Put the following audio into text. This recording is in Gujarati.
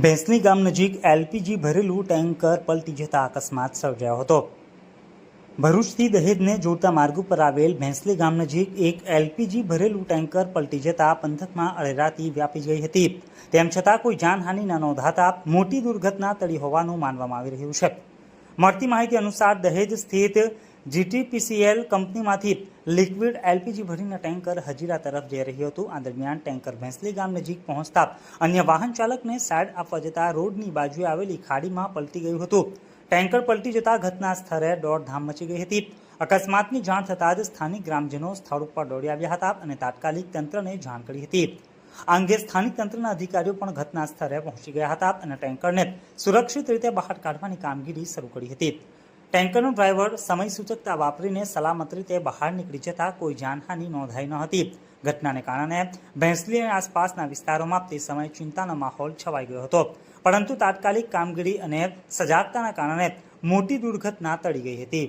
ભેંસલી ગામ નજીક એલપીજી ભરેલું ટેન્કર પલટી જતા અકસ્માત સર્જાયો હતો. ભરૂચથી દહેજને જોડતા માર્ગ ઉપર આવેલ ભેંસલી ગામ નજીક એક એલપીજી ભરેલું ટેન્કર પલટી જતા પંથકમાં અળેરાતી વ્યાપી ગઈ હતી. તેમ છતાં કોઈ જાનહાનિ ન નોંધાતા મોટી દુર્ઘટના ટળી હોવાનું માનવામાં આવી રહ્યું છે. મળતી માહિતી અનુસાર દહેજ સ્થિત જીટીપીસીએલ કંપનીમાંથી લિક્વિડ એલપીજી ભરીને ટેન્કર હજીરા તરફ જઈ રહ્યું હતું. આ દરમિયાન ટેન્કર ભેંસલી ગામ નજીક પહોંચતા અન્ય વાહન ચાલકને સાઇડ આપવા જતા રોડની બાજુએ આવેલી ખાડીમાં પલટી ગયું હતું. ટેન્કર પલટી જતા ઘટના સ્થળે દોડધામ મચી ગઈ હતી. અકસ્માતની જાણ થતાં જ સ્થાનિક ગ્રામજનો સ્થળ ઉપર દોડી આવ્યા હતા અને તાત્કાલિક તંત્રને જાણ કરી હતી. આ અંગે સ્થાનિક તંત્રના અધિકારીઓ પણ ઘટના સ્થળે પહોંચી ગયા હતા અને ટેન્કરને સુરક્ષિત રીતે બહાર કાઢવાની કામગીરી શરૂ કરી હતી. ટેન્કરનો ડ્રાઈવર સમય સૂચકતા વાપરીને સલામત રીતે બહાર નીકળી જતા કોઈ જાનહાનિ નોંધાઈ ન હતી. ઘટનાને કારણે ભેંસલી અને આસપાસના વિસ્તારોમાં તે સમયે ચિંતાનો માહોલ છવાઈ ગયો હતો. પરંતુ તાત્કાલિક કામગીરી અને સજાગતાના કારણે મોટી દુર્ઘટના ટળી ગઈ હતી.